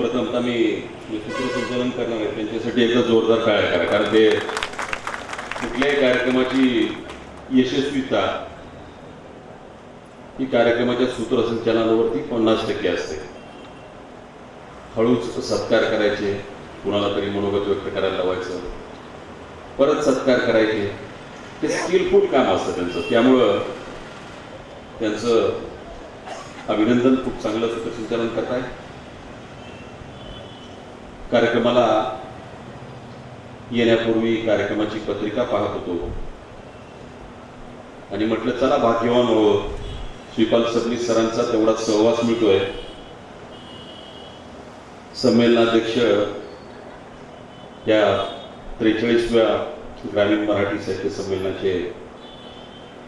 प्रथमतः मी जे सूत्रसंचालन करणार आहे. त्यांच्यासाठी एकदा जोरदार काय करा. कारण ते कुठल्याही कार्यक्रमाची यशस्वीता ही कार्यक्रमाच्या सूत्रसंचालनावरती पन्नास टक्के असते. हळूच सत्कार करायचे. कुणाला तरी मनोगत व्यक्त करायला लावायचं. परत सत्कार करायचे. ते स्किलफुल काम असतं त्यांचं. त्यामुळं त्यांचं अभिनंदन खूप चांगलं सूत्रसंचालन करत आहे कार्यक्रमाला येण्यापूर्वी कार्यक्रमाची पत्रिका पाहत होतो. आणि म्हटलं चला भाग्यवान हो. श्रीपाल सबनीस सरांचा तेवढा सहवास मिळतोय. संमेलनाध्यक्ष या त्रेचाळीसव्या ग्रामीण मराठी साहित्य संमेलनाचे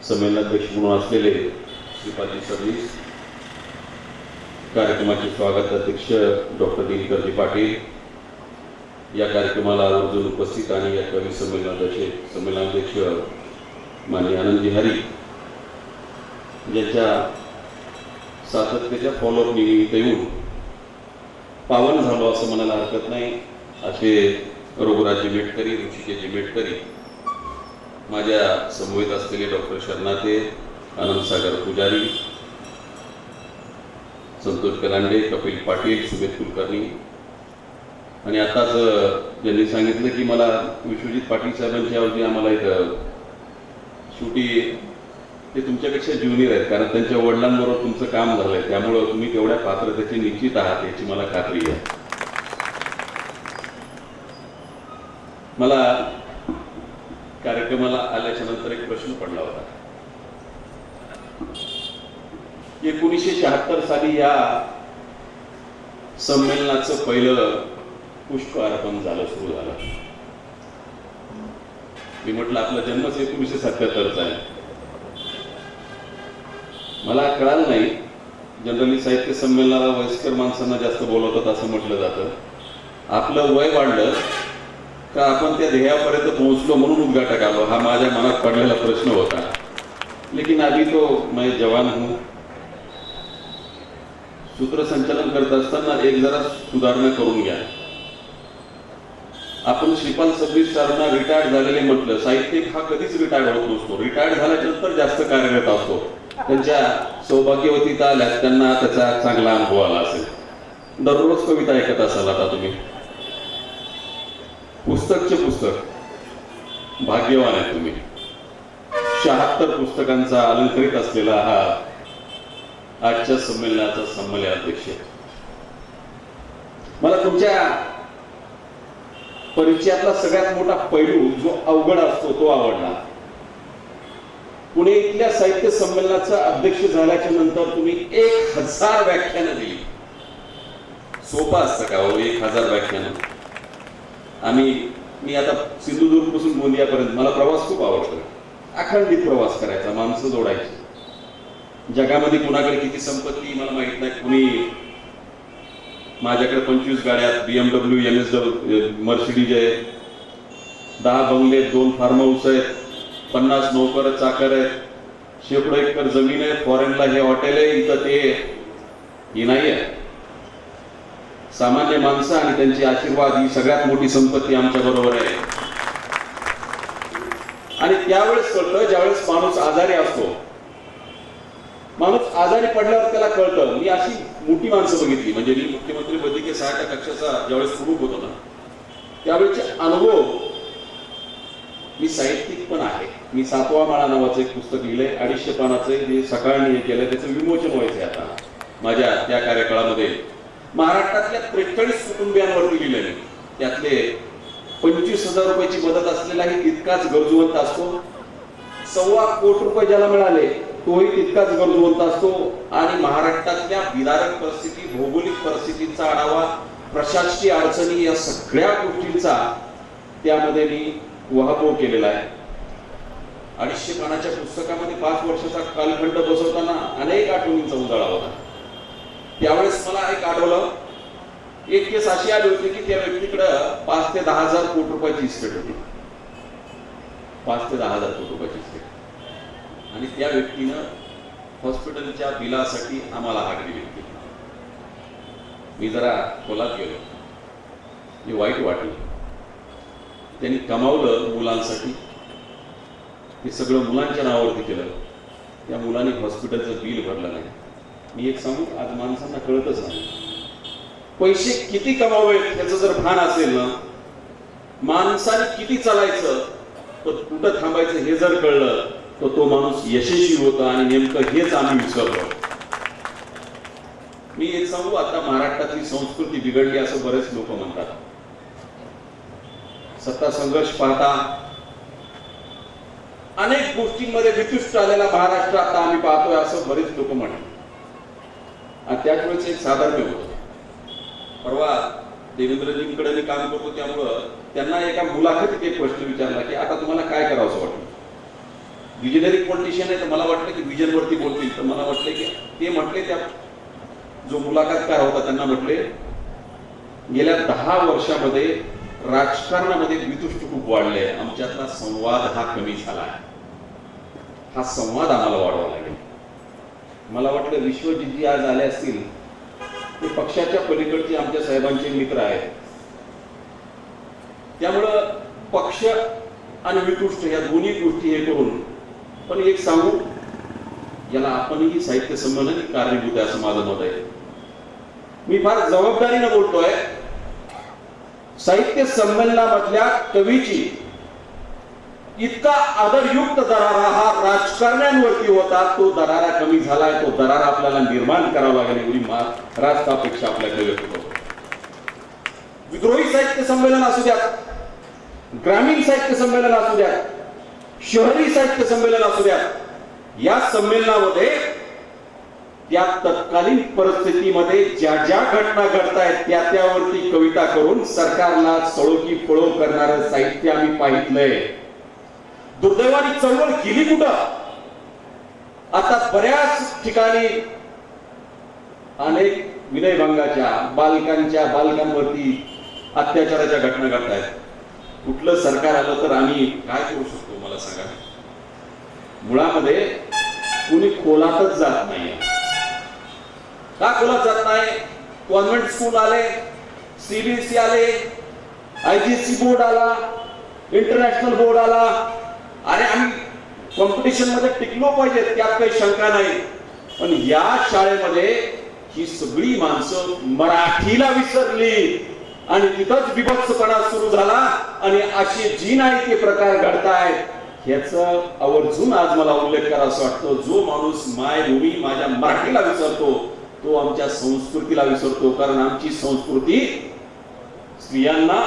संमेलनाध्यक्ष म्हणून असलेले श्रीपालजी सबनीस कार्यक्रमाचे स्वागताध्यक्ष डॉक्टर दिनकरजी पाटील या कार्यक्रमाला आवर्जून उपस्थित आणि या कवी संमेलनाचे संमेलनाध्यक्ष माननीय आनंद बिहारी ज्यांच्या सातत्याच्या फॉलोअप निमित्त येऊन पावन झालो असं म्हणायला हरकत नाही. असे रघुराजी मेटकरी ऋषिकेजी मेटकरी माझ्या समवेत असलेले डॉक्टर शरणाते आनंद सागर पुजारी संतोष कलांडे कपिल पाटील सुभेद कुलकर्णी आणि आताच ज्यांनी सांगितलं की मला विश्वजित पाटील साहेबांच्या ऐवजी आम्हाला एक शेवटी ते तुमच्यापेक्षा ज्युनियर आहेत. कारण त्यांच्या वडिलांबरोबर तुमचं काम झालंय. त्यामुळं तुम्ही तेवढ्या पात्रतेचे निश्चित आहात याची मला खात्री आहे. मला कार्यक्रमाला आल्याच्यानंतर एक प्रश्न पडला होता. एकोणीसशे शहात्तर साली या संमेलनाचं पहिलं पुष्प अर्पण झालं सुरू झालं. मी म्हटलं आपला जन्मच एकोणीसशे सत्याहत्तरचा आहे. मला कळालं नाही जनरली साहित्य संमेलनाला वयस्कर माणसांना जास्त बोलवतात असं म्हटलं जातं. आपलं वय वाढलं का आपण त्या ध्येयापर्यंत पोहोचलो म्हणून उद्घाटक आलो हा माझ्या मनात पडलेला प्रश्न होता. लेकिन आधी तो मैं जवान हूं. सूत्रसंचालन करत असताना एक जरा सुधारणा करून घ्या. आपण श्रीपाल सबनीस सरांना रिटायर्ड झालेले म्हटलं साहित्यिक हा कधीच रिटायर्ड होत नसतो. रिटायर्ड झाल्यानंतर जास्त कार्यरत असतो. त्यांच्या सौभाग्यवतीता आल्या त्यांना त्याचा चांगला अनुभव आला असेल. दररोज कविता ऐकत असाल आता तुम्ही. पुस्तकचे पुस्तक. भाग्यवान आहे तुम्ही. शहात्तर पुस्तकांचा अलंकृत असलेला हा आजच्या संमेलनाचा संमेलनाध्यक्ष. मला तुमच्या परिचयातला सगळ्यात मोठा पैलू जो अवघड असतो तो आवडला. पुणे इथल्या साहित्य संमेलनाचा अध्यक्ष झाल्याच्यानंतर तुम्ही एक हजार व्याख्यानं दिली. सोपं असतं का हो एक हजार व्याख्यानं? आम्ही मी आता सिंधुदुर्गपासून गोंदियापर्यंत मला प्रवास खूप आवडतो. अखंडित प्रवास करायचा माणसं जोडायची. जगामध्ये कुणाकडे किती संपत्ती मला माहीत नाही. कुणी माझ्याकडे पंचवीस गाड्यात B M S W Mercedes आहे. दहा बंगले दोन फार्म हाऊस आहेत. पन्नास नोकर चाकर आहेत. शेकडो एकर जमीन आहे. फॉरेनला हे हॉटेल आहे. इथं ते ही नाही आहे. सामान्य माणसं आणि त्यांचे आशीर्वाद ही सगळ्यात मोठी संपत्ती आमच्या बरोबर आहे. आणि त्यावेळेस कळतं ज्यावेळेस माणूस आजारी असतो माणूस आजारी पडल्यावर त्याला कळतं. मी अशी मोठी माणसं बघितली. म्हणजे मी मुख्यमंत्री वैद्यकीय सहाय्यता कक्षाचा ज्यावेळेस प्रमुख होतो ना त्यावेळेचे अनुभव मी साहित्यिक पण आहे. मी सातवा माळा नावाचं एक पुस्तक लिहिलंय. अडीचशे पानाचं जे सकाळनी हे केलंय त्याचं विमोचन व्हायचंय आता. माझ्या त्या कार्यकाळामध्ये महाराष्ट्रातल्या त्रेचाळीस कुटुंबियांवरती लिहिलंय मी. त्यातले पंचवीस हजार रुपयाची मदत असलेलाही तितकाच गरजवंत असतो. सव्वा कोटी रुपये ज्याला मिळाले तोही तितकाच होत असतो. आणि महाराष्ट्रातल्या विदारक परिस्थिती भौगोलिक परिस्थितीचा आढावा प्रशासकीय अडचणी या सगळ्या गोष्टींचा त्यामध्ये मी वहापोह केलेला आहे. अडीचशे पानाच्या पुस्तकामध्ये पाच वर्षाचा कालखंड बसवताना अनेक आठवणींचा उजाळा होता. त्यावेळेस मला एक आठवलं. एक केस अशी आली होती की त्या व्यक्तीकडं पाच ते दहा हजार कोटी रुपयाची इस्टेट होती. पाच ते दहा हजार कोटी रुपयाची आणि त्या व्यक्तीनं हॉस्पिटलच्या बिलासाठी आम्हाला हाक दिली होती. मी जरा खोलात गेलो. मी वाईट वाटलं. त्यांनी कमावलं मुलांसाठी. हे सगळं मुलांच्या नावावरती केलं. त्या मुलांनी हॉस्पिटलचं बिल भरलं नाही. मी एक सांगू आज माणसांना कळतच नाही. पैसे किती कमावेत याचं जर भान असेल ना माणसाने किती चालायचं तर कुठं थांबायचं हे जर कळलं तर तो माणूस यशस्वी होता आणि नेमकं हेच आम्ही विसरलो. मी एक सांगू आता महाराष्ट्रातली संस्कृती बिघडली असं बरेच लोक म्हणतात. सत्ता संघर्ष पाहता अनेक गोष्टींमध्ये वितुष्ट आलेला महाराष्ट्र आता आम्ही पाहतोय असं बरेच लोक म्हणतात. आणि त्याच वेळेस एक साधर्म्य होतं. परवा देवेंद्रजींकडे मी काम करतो त्यामुळं त्यांना एका मुलाखतीत एक प्रश्न विचारला की आता तुम्हाला काय करावं असं वाटतं? विजनरी पॉलिटिशियन आहे तर मला वाटलं की विजनवरती बोलतील. तर मला वाटलं की ते म्हटले त्या जो मुलाखतकार होता त्यांना म्हटले गेल्या दहा वर्षामध्ये राजकारणामध्ये वितुष्ट खूप वाढले आमच्यातला संवाद हा कमी झाला आहे. हा संवाद आम्हाला वाढवा लागेल. मला वाटलं विश्वजित जी आज आले असतील ते पक्षाच्या पलीकडचे आमच्या साहेबांचे मित्र आहेत. त्यामुळं पक्ष आणि वितुष्ट या दोन्ही गोष्टी हे करून पण एक सांगू याला आपणही साहित्य संमेलन कारणीभूत आहे असं माझं मत आहे. मी फार जबाबदारीनं बोलतोय. साहित्य संमेलनामधल्या कवीची इतका आदरयुक्त दरारा हा राजकारण्यांवरती होता तो दरारा कमी झालाय तो दरारा आपल्याला निर्माण करावा लागेल एवढी मा रास्त आपल्या आपल्याकडे व्यक्त विद्रोही साहित्य संमेलन असू द्या ग्रामीण साहित्य संमेलन असू द्या शहरी साहित्य संमेलन असू द्या या संमेलनामध्ये त्या तत्कालीन परिस्थितीमध्ये ज्या ज्या घटना घडतायत त्या त्यावरती कविता करून सरकारला सळोकी पळो करणारं साहित्य आम्ही पाहितलंय दुर्दैवानी चळवळ गेली कुठं? आता बऱ्याच ठिकाणी अनेक विनयभंगाच्या बालकांच्या बालकांवरती अत्याचाराच्या घटना घडतायत. कुठलं सरकार आलं तर आम्ही काय करू शकतो? मला सांगा मुळामध्ये कुणी खोलातच जात नाही का खोलात जात नाही? कॉन्व्हेंट स्कूल आले सीबीएसई आले आयजीसी बोर्ड आला इंटरनॅशनल बोर्ड आला. आणि आम्ही कॉम्पिटिशनमध्ये टिकलो पाहिजे त्यात काही शंका नाही. पण या शाळेमध्ये ही सगळी माणसं मराठीला विसरली. आणि तिथंच बिभत्सपणा सुरू झाला. आणि असे जी नाही ते प्रकार घडतायत ह्याचं आवर्जून आज मला उल्लेख करा असं वाटतो. जो माणूस मायभूमी माझ्या मराठीला विसरतो तो आमच्या संस्कृतीला विसरतो. कारण आमची संस्कृती स्त्रियांना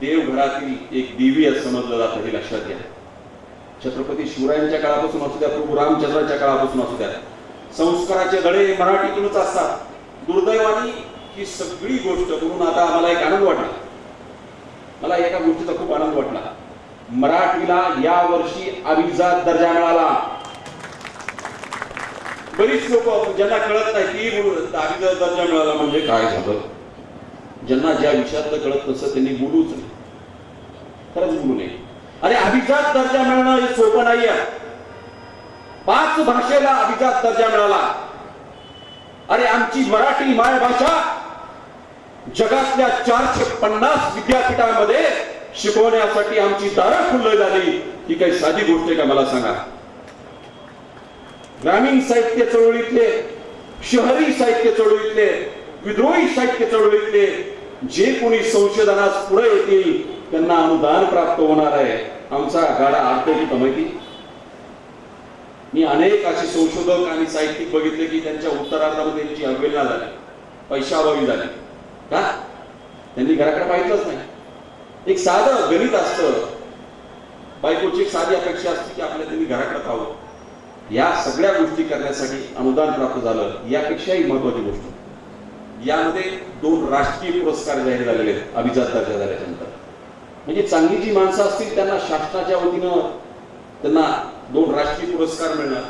देवघरातील एक देवी असं समजलं जातं हे लक्षात घ्या. छत्रपती शिवरायांच्या काळापासून असू द्या प्रभू रामचंद्राच्या काळापासून असू द्या. संस्काराचे धडे मराठीतूनच असतात. दुर्दैवानी ही सगळी गोष्ट करून आता आम्हाला एक आनंद वाटला. मला एका गोष्टीचा खूप आनंद वाटला. मराठीला या वर्षी अभिजात दर्जा मिळाला. बरीच लोक ज्यांना कळत नाही की अभिजात दर्जा मिळाला म्हणजे काय झालं? ज्यांना ज्या विषयातलं कळत नसतं त्यांनी बोलूच नाही. खरंच बोलू नये. अरे अभिजात दर्जा मिळणं हे सोपं नाही आहे पाच भाषेला अभिजात दर्जा मिळाला. अरे आमची मराठी मायभाषा जगातल्या चारशे पन्नास विद्यापीठांमध्ये शिकवण्यासाठी आमची दारं खुल्ल झाली. ही काही साधी गोष्ट आहे का मला सांगा? ग्रामीण साहित्य चळवळीतले शहरी साहित्य चळवळीतले विद्रोही साहित्य चळवळीतले जे कोणी संशोधनास पुढे येतील त्यांना अनुदान प्राप्त होणार आहे. आमचा गाडा आडतो की माहिती मी अनेक असे संशोधक आणि साहित्यिक बघितले की त्यांच्या उत्तरार्धामध्ये त्यांची अवहेलना झाली. पैशाअभावी झाली. का? त्यांनी घराकडे पाहिलंच नाही. एक साधं गणित असतं. बायकोची एक साधी अपेक्षा असते की आपल्या तुम्ही घराकडे पाहू या सगळ्या गोष्टी करण्यासाठी अनुदान प्राप्त झालं. यापेक्षाही महत्वाची गोष्ट. यामध्ये दोन राष्ट्रीय पुरस्कार जाहीर झालेले आहेत. अभिजात दर्जा झाल्याच्यानंतर. म्हणजे चांगली जी माणसं असतील त्यांना शासनाच्या वतीनं त्यांना दोन राष्ट्रीय पुरस्कार मिळणार.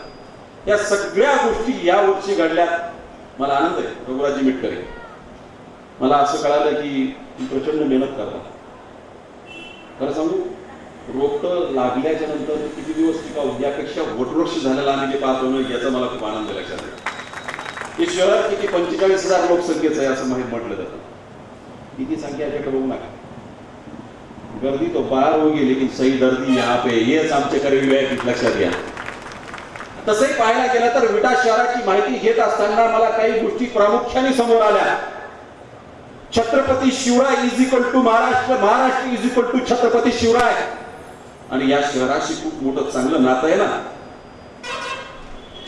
या सगळ्या गोष्टी या वर्षी घडल्यात. मला आनंद आहे. रघुराजी मिटकरे. मला असं कळालं की प्रचंड मेहनत करतात. खरं सांगू रोपट लागल्याच्या नंतर किती दिवस टिकावं यापेक्षा वटवृक्ष झालेला आम्ही जे पाहतो ना याचा मला खूप आनंद लक्षात आहे हे शहर किती पंचेचाळीस हजार लोकसंख्येचं आहे असं माहीत म्हटलं जातं. किती संख्या याच्याकडे बघू नका. गर्दी तो बाहर होऊन गेली की सही दर्दी यहाँ पे हेच आमच्याकडे विवेक लक्षात घ्या. तसंही पाहायला गेलं तर विटा शहराची माहिती घेत असताना मला काही गोष्टी प्रामुख्याने समोर आल्या. Chhatrapati Shivray is equal to Maharashtra Maharashtra is equal to Chhatrapati Shivray. आणि या शहराशी खूप मोठं चांगलं नातं आहे ना.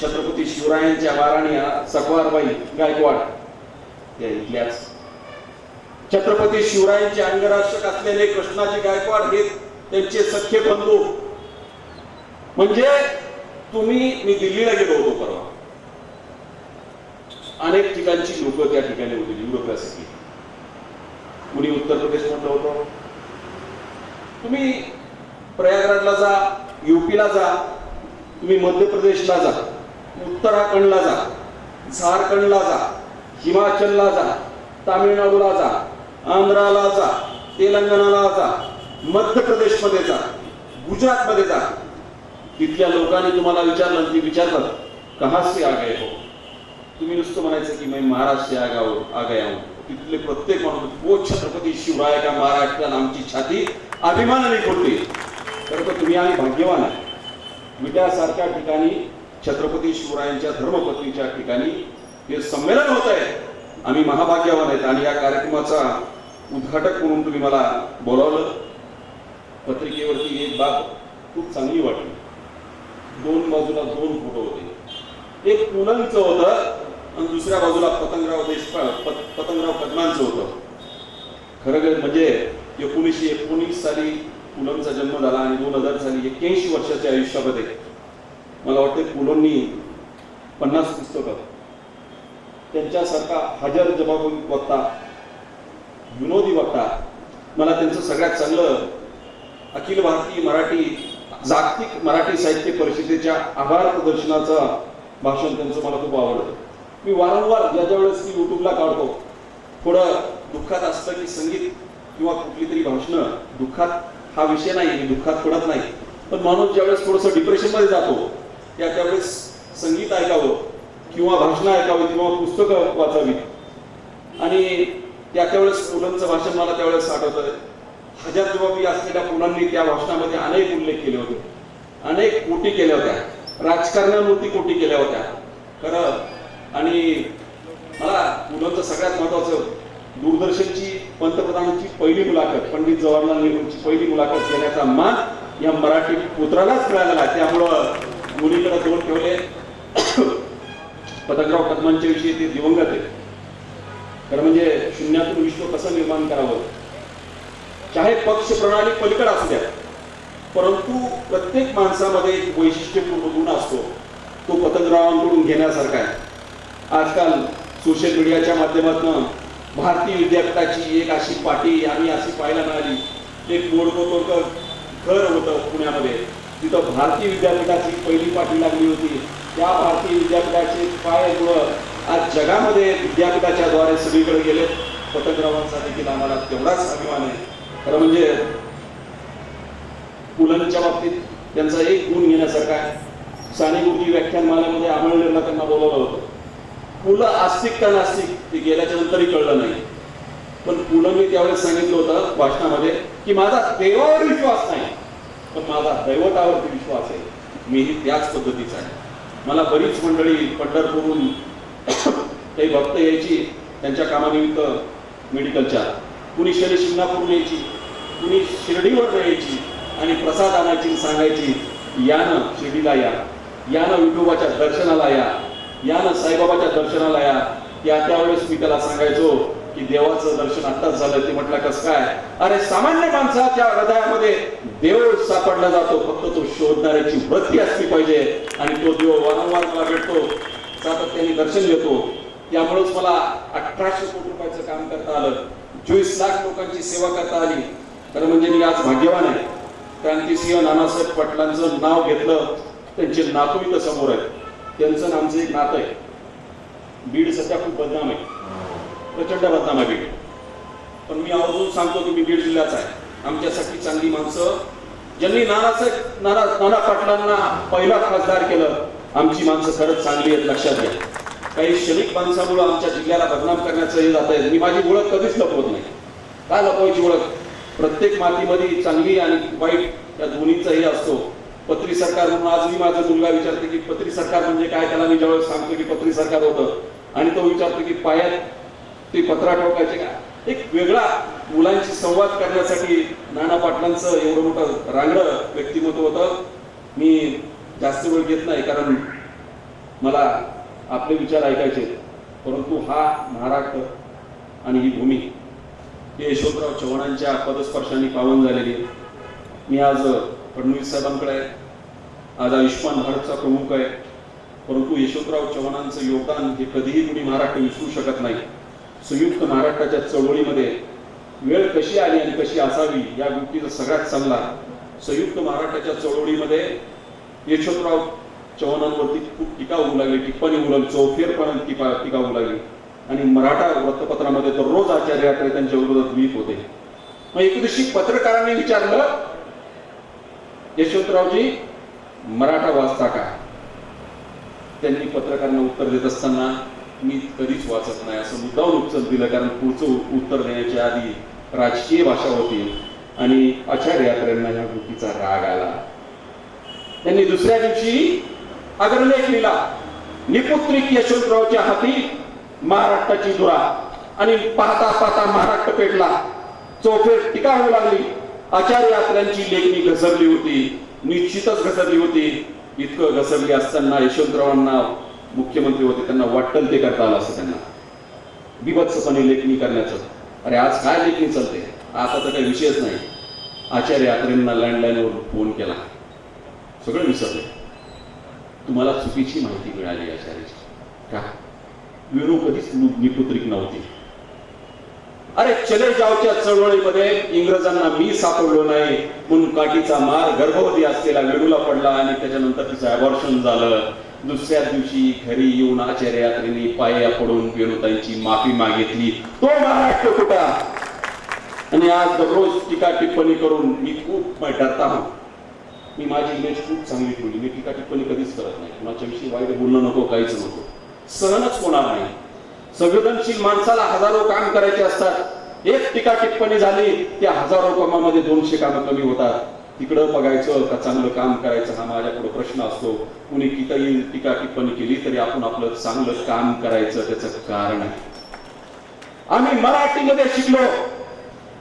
छत्रपती शिवरायांच्या वाराणी सकवारबाई गायकवाड. या इथल्याच. छत्रपती शिवरायांचे अंगरक्षक असलेले कृष्णाजी गायकवाड हे त्यांचे सख्खे बंधू. म्हणजे तुम्ही मी दिल्लीला गेलो होतो परवा. अनेक ठिकाणची लोक त्या ठिकाणी होती युरोपियासाठी कुणी उत्तर प्रदेश होतं? तुम्ही प्रयागराजला जा युपीला जा तुम्ही मध्य प्रदेशला जा उत्तराखंडला जा झारखंडला जा हिमाचलला जा तामिळनाडूला जा आंध्राला जा तेलंगणाला जा मध्य प्रदेशमध्ये जा गुजरातमध्ये जा. तिथल्या लोकांनी तुम्हाला विचारलं ते विचारलं कहा से आ गए हो? तुम्ही नुसतं म्हणायचं की मी महाराष्ट्र आगाव हो, आ गया आ गया हूं तिथले प्रत्येक माणूस. को छत्रपती शिवराय का महाराष्ट्रात आमची छाती अभिमानाने खोलते खरं तर तुम्ही आम्ही भाग्यवान आहे विट्यासारख्या ठिकाणी छत्रपती शिवरायांच्या धर्मपत्नीच्या ठिकाणी हे संमेलन होत आहे. आम्ही महाभाग्यवान आहेत आणि या कार्यक्रमाचा उद्घाटक म्हणून तुम्ही मला बोलावलं. पत्रिकेवरती एक बाब खूप चांगली वाटली. दोन बाजूला दोन फोटो होते. एक पुलंचं होतं आणि दुसऱ्या बाजूला पतंगराव देशपांडे पत- पतंगराव कदमांचं होतं. खरं म्हणजे एकोणीसशे एकोणीस साली पुलंचा जन्म झाला आणि दोन हजार साली एक्क्याऐंशी वर्षाच्या आयुष्यामध्ये मला वाटतं पुलंनी पन्नास पुस्तकं त्यांच्यासारखा हजर जबाब वक्ता विनोदी वक्ता मला त्यांचं सगळ्यात चांगलं अखिल भारतीय मराठी जागतिक मराठी साहित्य परिषदेच्या आभार प्रदर्शनाचं भाषण त्यांचं मला खूप आवडतं मी वारंवार ज्या वेळेस मी युट्यूबला काढतो थोडं दुःखात असतं की संगीत किंवा कुठली तरी भाषणं दुःखात हा विषय नाही मी दुःखात पडत नाही. पण माणूस ज्यावेळेस थोडंसं डिप्रेशनमध्ये जातो त्या त्यावेळेस संगीत ऐकावं किंवा भाषणं ऐकावी किंवा पुस्तकं वाचावीत आणि त्या त्यावेळेस मुलांचं भाषण मला त्यावेळेस आठवतं हजार जबाबी असलेल्या मुलांनी त्या भाषणामध्ये अनेक उल्लेख केले होते. अनेक कोटी केल्या होत्या. राजकारणावरती कोटी केल्या होत्या. खरं आणि मला मुलांचं सगळ्यात महत्वाचं दूरदर्शनची पंतप्रधानांची पहिली मुलाखत पंडित जवाहरलाल नेहरूंची पहिली मुलाखत घेण्याचा मान या मराठी पुत्रालाच मिळालेला आहे. त्यामुळं मुलीकडे दोन ठेवले. पतंगराव कदमांच्या विषयी ते दिवंगत आहे खरं म्हणजे शून्यातून विश्व कसं निर्माण करावं? चाहे पक्ष प्रणाली पलीकडे असू द्या परंतु प्रत्येक माणसामध्ये एक वैशिष्ट्यपूर्ण गुण असतो. तो पतंगरावांकडून घेण्यासारखा आहे. आजकाल सोशल मीडियाच्या माध्यमातून भारतीय विद्यापीठाची एक अशी पाटी आम्ही अशी पाहायला मिळाली. एक मोडकं घर होतं पुण्यामध्ये. तिथं भारतीय विद्यापीठाची पहिली पाटी लागली होती. त्या भारतीय विद्यापीठाचे पायगृह आज जगामध्ये विद्यापीठाच्या द्वारे सगळीकडे गेले. पतंगरावांचा देखील आम्हाला तेवढाच अभिमान आहे. खरं म्हणजे पुलंच्या बाबतीत त्यांचा एक गुण घेण्यासारखा आहे. साने गुरुजी व्याख्यानमालेमध्ये आमळनेरला त्यांना बोलवलं होतं. पुलं आस्तिक का नास्तिक ते गेल्याच्या नंतरही कळलं नाही. पण पुलंनी त्यावेळेस सांगितलं होतं भाषणामध्ये की माझा देवावर विश्वास नाही. पण माझा दैवतावरती विश्वास आहे. मीही त्याच पद्धतीचा आहे. मला बरीच मंडळी पंढरपूरून काही भक्त यायची त्यांच्या कामानिमित्त मेडिकलच्या. कुणी शनी शिंगणापूरून यायची कुणी शिर्डीवर यायची आणि प्रसाद आणायची सांगायची यानं शिर्डीला या यानं विठोबाच्या दर्शनाला या. या ना साईबाबाच्या दर्शनाला या. त्या त्यावेळेस मी त्याला सांगायचो की देवाचं दर्शन आत्ताच झालं. ते म्हटलं कसं काय? अरे सामान्य माणसाच्या हृदयामध्ये देव सापडला जातो. फक्त तो शोधणाऱ्याची वृत्ती असली पाहिजे आणि तो देव वारंवार मला भेटतो सातत्याने दर्शन घेतो. त्यामुळेच मला अठराशे कोटी रुपयाचं काम करता आलं. चोवीस लाख लोकांची सेवा करता आली. तर म्हणजे मी आज भाग्यवान आहे. क्रांतिसिंह नानासाहेब पाटलांचं नाव घेतलं. त्यांचे नातू इथं समोर आहेत. त्यांचं आमचं एक नातं आहे. बीड सध्या खूप बदनाम आहे. प्रचंड बदनाम आहे बीड. पण मी आवर्जून सांगतो की मी बीड जिल्ह्याचा आहे. आमच्यासाठी चांगली माणसं ज्यांनी नानासाहेब नाना नाना पाटलांना पहिला खासदार केलं आमची माणसं खरंच चांगली आहेत लक्षात घ्या. काही क्षणिक माणसामुळे आमच्या जिल्ह्याला बदनाम करण्याचं हे जात आहे. मी माझी ओळख कधीच लपवत नाही. काय लपवायची ओळख? प्रत्येक मातीमध्ये चांगली आणि वाईट या दोन्हीचा हे असतो. पत्री सरकार म्हणून आज मी माझा मुलगा विचारते की पत्री सरकार म्हणजे काय? त्याला मी ज्यावेळेस सांगतो की पत्री सरकार होतं. आणि तो विचारतो की पायात ते पत्रा ठोकायचे का? एक वेगळा मुलांशी संवाद करण्यासाठी नाना पाटलांचं एवढं मोठं रांगडं व्यक्तिमत्व होतं. मी जास्त वेळ घेत नाही कारण मला आपले विचार ऐकायचे परंतु हा महाराष्ट्र आणि ही भूमी ही यशवंतराव चव्हाणांच्या पदस्पर्शाने पावन झालेली आहे. मी आज फडणवीस साहेबांकडे आहे. आज आयुष्यमान भारतचा प्रमुख आहे. परंतु यशवंतराव चव्हाणांचं योगदान हे कधीही कुणी महाराष्ट्र विसरू शकत नाही. संयुक्त महाराष्ट्राच्या चळवळीमध्ये वेळ कशी आली आणि कशी असावी या गोष्टीचा सगळ्यात चांगला संयुक्त महाराष्ट्राच्या चळवळीमध्ये यशवंतराव चव्हाणांवरती खूप टीका होऊ लागली. टिप्पणी होऊ लागली. चौफेरपणे टीका टीका होऊ लागली. आणि मराठा वृत्तपत्रामध्ये दररोज आचार्य ठाकरे त्यांच्या विरोधात लिहित होते. मग एक पत्रकारांनी विचारलं यशवंतरावजी मराठा वाचता का त्यांनी पत्रकारांना उत्तर देत असताना मी कधीच वाचत नाही असं मुद्दाम उत्तर दिलं कारण पुढचं उत्तर देण्याच्या आधी राजकीय भाषा होती आणि आचार्य यांना या गोष्टीचा राग आला. त्यांनी दुसऱ्या दिवशी अग्रलेख लिहिला निपुत्रिक यशवंतरावच्या हाती महाराष्ट्राची दुरा आणि पाहता पाहता महाराष्ट्र पेटला. चौफेर टीका होऊ लागली. आचार्य यात्र्यांची लेखणी घसरली होती निश्चितच घसरली होती. इतकं घसरली असताना यशवंतरावांना मुख्यमंत्री होते त्यांना वाटल ते करता आलं असं त्यांना. बिभत्सपणे लेखणी करण्याचं. अरे आज काय लेखणी चालते? आता तर काही विषयच नाही. आचार्य यात्रेंना लँडलाईनवर फोन केला. सगळं विसरले. तुम्हाला चुकीची माहिती मिळाली आचार्याची का? वेणू कधीच निपुत्रिक नव्हती. अरे चले जावच्या चळवळीमध्ये इंग्रजांना मी सापडलो नाही म्हणून काठीचा मार गर्भवती असलेला वेणूला पडला आणि त्याच्यानंतर तिचं अबॉर्शन झालं. दुसऱ्या दिवशी घरी येऊन आचार्य यात्रेने पाया पडून वेणुताईंची माफी मागितली. तो महाराष्ट्र कुठा? आणि आज दररोज टीका टिप्पणी करून मी खूप डरता हूं मी माझी इमेज खूप चांगली ठेवली. मी टीका टिप्पणी कधीच करत नाही. कुणाच्या विषयी वाईट बोलणं नको काहीच नको. सहनच होणार नाही. संवेदनशील माणसाला हजारो काम करायचे असतात. एक टीका टिप्पणी झाली त्या हजारो कामामध्ये दोनशे कामं कमी होतात. तिकडं बघायचं का चांगलं काम करायचं हा माझ्याकडे प्रश्न असतो. कुणी कितीही टीका टिप्पणी केली तरी आपण आपलं चांगलं काम करायचं त्याचं कारण आहे. आम्ही मराठीमध्ये शिकलो.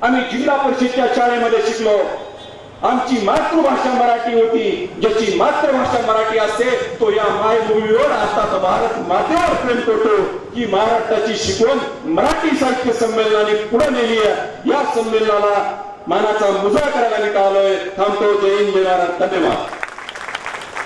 आम्ही जिल्हा परिषदच्या शाळेमध्ये शिकलो. आमची मातृभाषा मराठी होती. ज्याची मातृभाषा मराठी असते तो या मायभूमीवर आता भारत मातेवर प्रेम करतो. ही महाराष्ट्राची शिकवण मराठी साहित्य संमेलनाने पुढे नेली आहे. या संमेलनाला मानाचा मुजरा करायला निघालोय. थांबतो. जय हिंद. धन्यवाद.